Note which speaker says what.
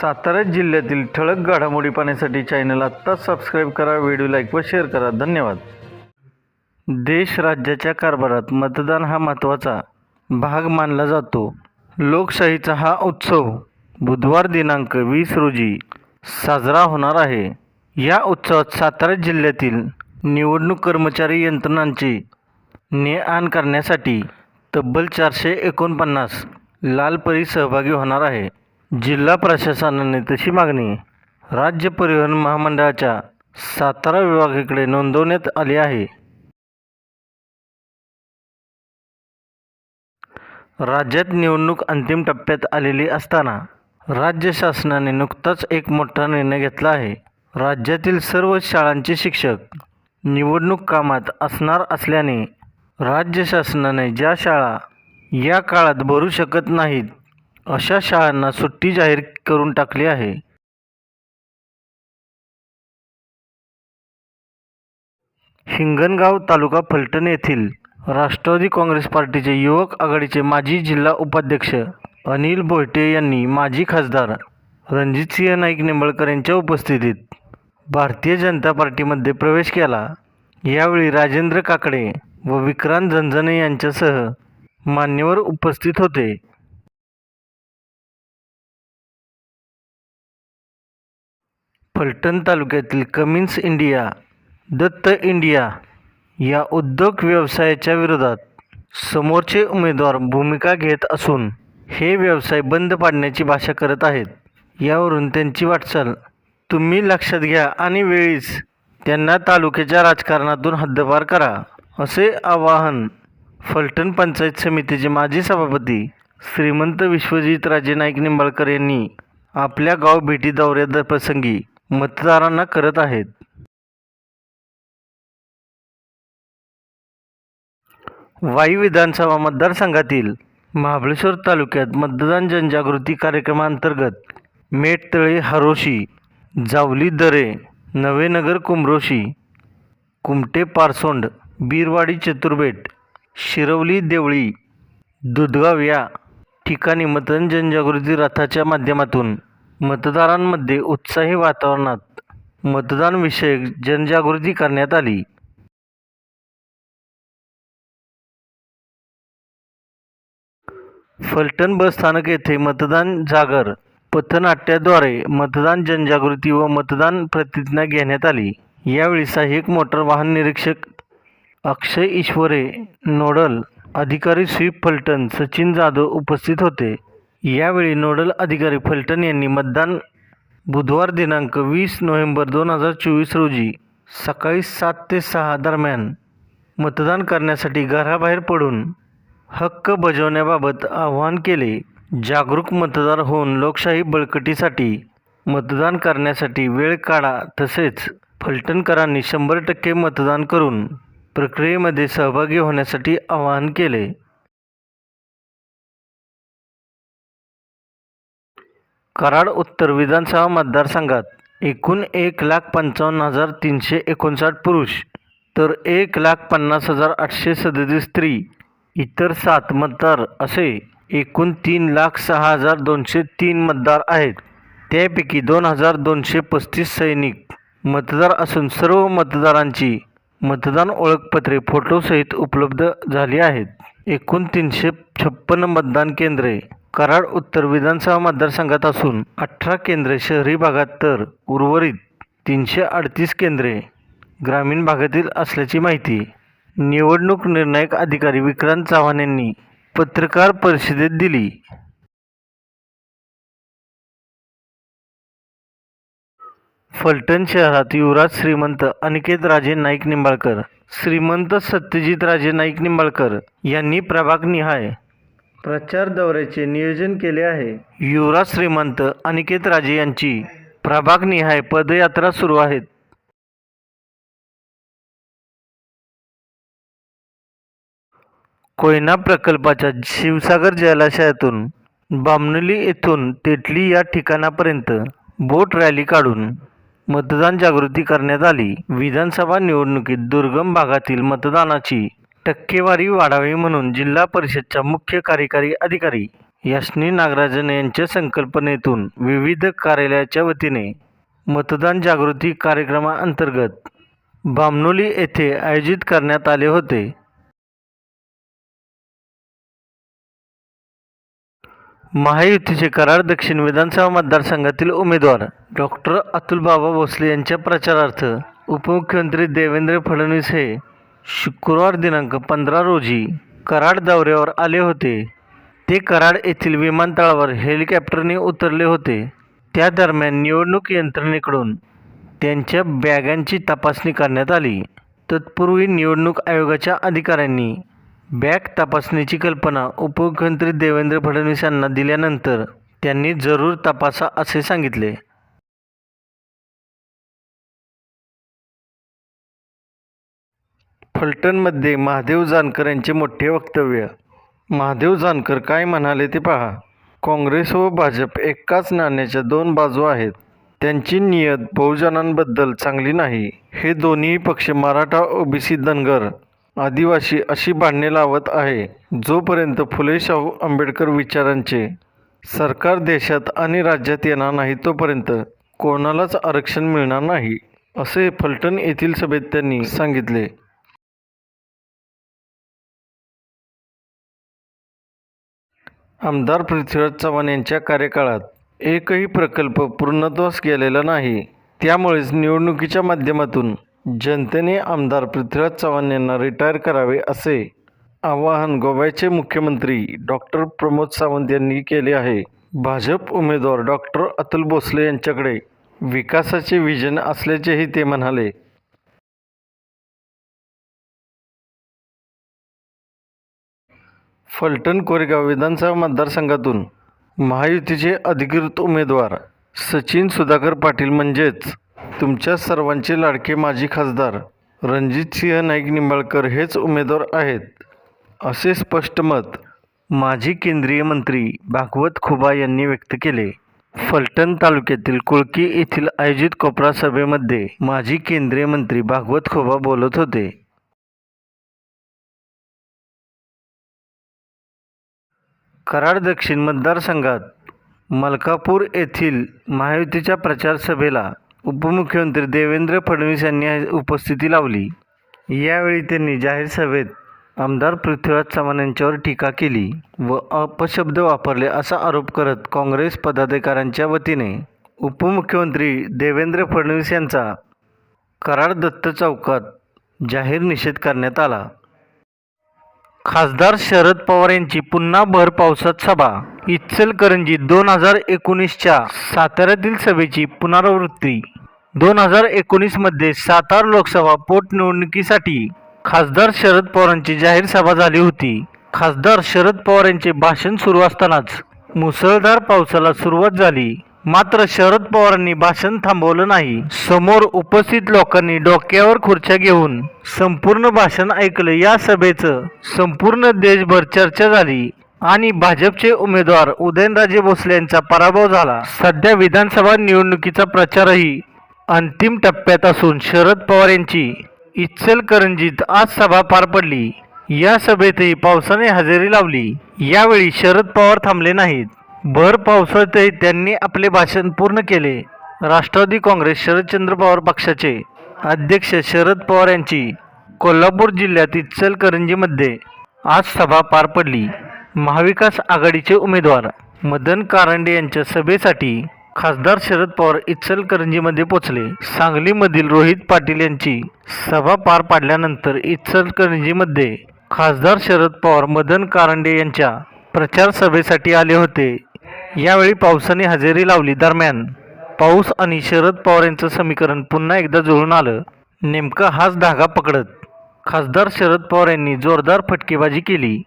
Speaker 1: सातारा जिल्ह्यातील ठळक घडामोडी पाहण्यासाठी चॅनल आत्ताच सबस्क्राईब करा व्हिडिओ लाईक व शेअर करा. धन्यवाद. देश राज्याच्या कारभारात मतदान हा महत्त्वाचा भाग मानला जातो. लोकशाहीचा हा उत्सव बुधवार दिनांक वीस रोजी साजरा होणार आहे. या उत्सवात सातारा जिल्ह्यातील निवडणूक कर्मचारी यंत्रणांची ने आण करण्यासाठी तब्बल चारशे एकोणपन्नास लालपरी सहभागी होणार आहे. जिल्हा प्रशासनाने तशी मागणी राज्य परिवहन महामंडळाच्या सातारा विभागाकडे नोंदवण्यात आली आहे. राज्यात निवडणूक अंतिम टप्प्यात आलेली असताना राज्य शासनाने नुकताच एक मोठा निर्णय घेतला आहे. राज्यातील सर्व शाळांचे शिक्षक निवडणूक कामात असणार असल्याने राज्य शासनाने ज्या शाळा या काळात भरू शकत नाहीत अशा शाळांना सुट्टी जाहीर करून टाकली आहे. हिंगणगाव तालुका फलटण येथील राष्ट्रवादी काँग्रेस पार्टीचे युवक आघाडीचे माजी जिल्हा उपाध्यक्ष अनिल बोहटे यांनी माजी खासदार रणजितसिंह नाईक निंबळकर यांच्या उपस्थितीत भारतीय जनता पार्टीमध्ये प्रवेश केला. यावेळी राजेंद्र काकडे व विक्रांत झंझने यांच्यासह मान्यवर उपस्थित होते. फलटण तालुक्यातील कमिन्स इंडिया दत्त इंडिया या उद्योग व्यवसायाच्या विरोधात समोरचे उमेदवार भूमिका घेत असून हे व्यवसाय बंद पाडण्याची भाषा करत आहेत. यावरून त्यांची वाटचाल तुम्ही लक्षात घ्या आणि वेळीच त्यांना तालुक्याच्या राजकारणातून हद्दपार करा असे आवाहन फलटण पंचायत समितीचे माजी सभापती श्रीमंत विश्वजित राजे नाईक निंबाळकर यांनी आपल्या गाव भेटी दौऱ्या प्रसंगी मतदारांना करत आहेत. वाई विधानसभा मतदारसंघातील महाबळेश्वर तालुक्यात मतदान जनजागृती कार्यक्रमांतर्गत मेटतळे हरोशी जावली दरे नवेनगर कुमरोशी कुमटे पारसोंड बीरवाडी चतुर्बेट शिरवली देवळी दुधगाव या ठिकाणी मतदान जनजागृती रथाच्या माध्यमातून मतदारांमध्ये उत्साही वातावरणात मतदानविषयक जनजागृती करण्यात आली. फलटण बस स्थानक येथे मतदान जागर पथनाट्याद्वारे मतदान जनजागृती व मतदान प्रतिज्ञा घेण्यात आली. यावेळी सहाय्यक मोटर वाहन निरीक्षक अक्षय ईश्वरे नोडल अधिकारी स्वीप फलटण सचिन जाधव उपस्थित होते. यावेळी नोडल अधिकारी फलटण यांनी मतदान बुधवार दिनांक वीस नोव्हेंबर दोन हजार चोवीस रोजी सकाळी सात ते सहा दरम्यान मतदान करण्यासाठी घराबाहेर पडून हक्क बजावण्याबाबत आवाहन केले. जागरूक मतदार होऊन लोकशाही बळकटीसाठी मतदान करण्यासाठी वेळ काढा तसेच फलटणकरांनी शंभर टक्के मतदान करून प्रक्रियेमध्ये सहभागी होण्यासाठी आवाहन केले. कराड उत्तर विधानसभा मतदारसंघात एकूण एक लाख पंचावन्न हजार तीनशे एकोणसाठ पुरुष तर एक लाख पन्नास हजार आठशे सदतीस स्त्री इतर सात मतदार असे एकूण तीन लाख सहा हजार दोनशे तीन मतदार आहेत. त्यापैकी दोन हजार दोनशे पस्तीस सैनिक मतदार असून सर्व मतदारांची मतदान ओळखपत्रे फोटोसहित उपलब्ध झाली आहेत. एकूण तीनशे छप्पन्न मतदान केंद्रे कराड उत्तर विधानसभा मतदारसंघात असून अठरा केंद्रे शहरी भागात तर उर्वरित तीनशे अडतीस केंद्रे ग्रामीण भागातील असल्याची माहिती निवडणूक निर्णायक अधिकारी विक्रांत चव्हाण यांनी पत्रकार परिषदेत दिली. फलटण शहरात युवराज श्रीमंत अनिकेत राजे नाईक निंबाळकर श्रीमंत सत्यजित राजे नाईक निंबाळकर यांनी प्रभाग निहाय प्रचार दौऱ्याचे नियोजन केले आहे. युवराज श्रीमंत अनिकेत राजे यांची प्रभागनिहाय पदयात्रा सुरू आहेत. कोयना प्रकल्पाच्या शिवसागर जलाशयातून बामनली येथून तेटली या ठिकाणापर्यंत बोट रॅली काढून मतदान जागृती करण्यात आली. विधानसभा निवडणुकीत दुर्गम भागातील मतदानाची टक्केवारी वाढावी म्हणून जिल्हा परिषदच्या मुख्य कार्यकारी अधिकारी यास्नी नागराजन यांच्या संकल्पनेतून विविध कार्यालयाच्या वतीने मतदान जागृती कार्यक्रमाअंतर्गत बामनोली येथे आयोजित करण्यात आले होते. महायुतीचे कराड दक्षिण विधानसभा मतदारसंघातील उमेदवार डॉक्टर अतुलबाबा भोसले यांच्या प्रचारार्थ उपमुख्यमंत्री देवेंद्र फडणवीस हे शुक्रवार दिनांक पंधरा रोजी कराड दौऱ्यावर आले होते. ते कराड येथील विमानतळावर हेलिकॉप्टरने उतरले होते. त्या दरम्यान निवडणूक यंत्रणेकडून त्यांच्या बॅगांची तपासणी करण्यात आली. तत्पूर्वी निवडणूक आयोगाच्या अधिकाऱ्यांनी बॅग तपासणीची कल्पना उपमुख्यमंत्री देवेंद्र फडणवीस यांना दिल्यानंतर त्यांनी जरूर तपासा असे सांगितले. फलटणमध्ये महादेव जानकर यांचे मोठे वक्तव्य. महादेव जानकर काय म्हणाले ते पहा. काँग्रेस व भाजप एकाच नाण्याच्या दोन बाजू आहेत. त्यांची नियत बहुजनांबद्दल चांगली नाही. हे दोन्ही पक्ष मराठा ओबीसी धनगर आदिवासी अशी भांडणे लावत आहे. जोपर्यंत फुले शाहू आंबेडकर विचारांचे सरकार देशात आणि राज्यात येणार नाही तोपर्यंत कोणालाच आरक्षण मिळणार नाही असे फलटण येथील सभेत त्यांनी सांगितले. आमदार पृथ्वीराज चव्हाण यांच्या कार्यकाळात एकही प्रकल्प पूर्णत्वास गेलेला नाही. त्यामुळेच निवडणुकीच्या माध्यमातून जनतेने आमदार पृथ्वीराज चव्हाण यांना रिटायर करावे असे आवाहन गोव्याचे मुख्यमंत्री डॉक्टर प्रमोद सावंत यांनी केले आहे. भाजप उमेदवार डॉक्टर अतुल भोसले यांच्याकडे विकासाचे विजन असल्याचेही ते म्हणाले. फलटण कोरेगाव विधानसभा मतदारसंघातून महायुतीचे अधिकृत उमेदवार सचिन सुधाकर पाटील म्हणजेच तुमच्या सर्वांचे लाडके माजी खासदार रणजितसिंह नाईक निंबाळकर हेच उमेदवार आहेत असे स्पष्ट मत माजी केंद्रीय मंत्री भागवत खुबा यांनी व्यक्त केले. फलटण तालुक्यातील कुळकी येथील आयोजित कोपरा सभेमध्ये माजी केंद्रीय मंत्री भागवत खोबा बोलत होते. कराड दक्षिण मतदारसंघात मलकापूर येथील महायुतीच्या प्रचार सभेला उपमुख्यमंत्री देवेंद्र फडणवीस यांनी उपस्थिती लावली. यावेळी त्यांनी जाहीर सभेत आमदार पृथ्वीराज चव्हाण यांच्यावर टीका केली व अपशब्द वापरले असा आरोप करत काँग्रेस पदाधिकाऱ्यांच्या वतीने उपमुख्यमंत्री देवेंद्र फडणवीस यांचा कराड दत्त चौकात जाहीर निषेध करण्यात आला. खासदार शरद पवार यांची पुन्हा भर पावसात सभा. इचलकरंजी दोन हजार एकोणीसच्या साताऱ्यातील सभेची पुनरावृत्ती. दोन हजार एकोणीसमध्ये सातारा लोकसभा पोटनिवडणुकीसाठी खासदार शरद पवारांची जाहीर सभा झाली होती. खासदार शरद पवार यांचे भाषण सुरू असतानाच मुसळधार पावसाला सुरुवात झाली. मात्र शरद पवारांनी भाषण थांबवलं नाही. समोर उपस्थित लोकांनी डोक्यावर खुर्च्या घेऊन संपूर्ण भाषण ऐकलं. या सभेचं संपूर्ण देशभर चर्चा झाली आणि भाजपचे उमेदवार उदयनराजे भोसले यांचा पराभव झाला. सध्या विधानसभा निवडणुकीचा प्रचारही अंतिम टप्प्यात असून शरद पवार यांची इचलकरंजीत आज सभा पार पडली. या सभेतही पावसाने हजेरी लावली. यावेळी शरद पवार थांबले नाहीत. भर पावसातही त्यांनी आपले भाषण पूर्ण केले. राष्ट्रवादी काँग्रेस शरदचंद्र पवार पक्षाचे अध्यक्ष शरद पवार यांची कोल्हापूर जिल्ह्यात इचलकरंजीमध्ये आज सभा पार पडली. महाविकास आघाडीचे उमेदवार मदन कारंडे यांच्या सभेसाठी खासदार शरद पवार इचलकरंजीमध्ये पोचले सांगलीमधील रोहित पाटील यांची सभा पार पाडल्यानंतर इचलकरंजीमध्ये खासदार शरद पवार मदन कारंडे यांच्या प्रचार सभेसाठी आले होते. यावेळी पावसाने हजेरी लावली दरम्यान. पाऊस आणि शरद पवार यांचं समीकरण पुन्हा एकदा जुळून आलं. नेमकं हाच धागा पकडत खासदार शरद पवार यांनी जोरदार फटकेबाजी केली.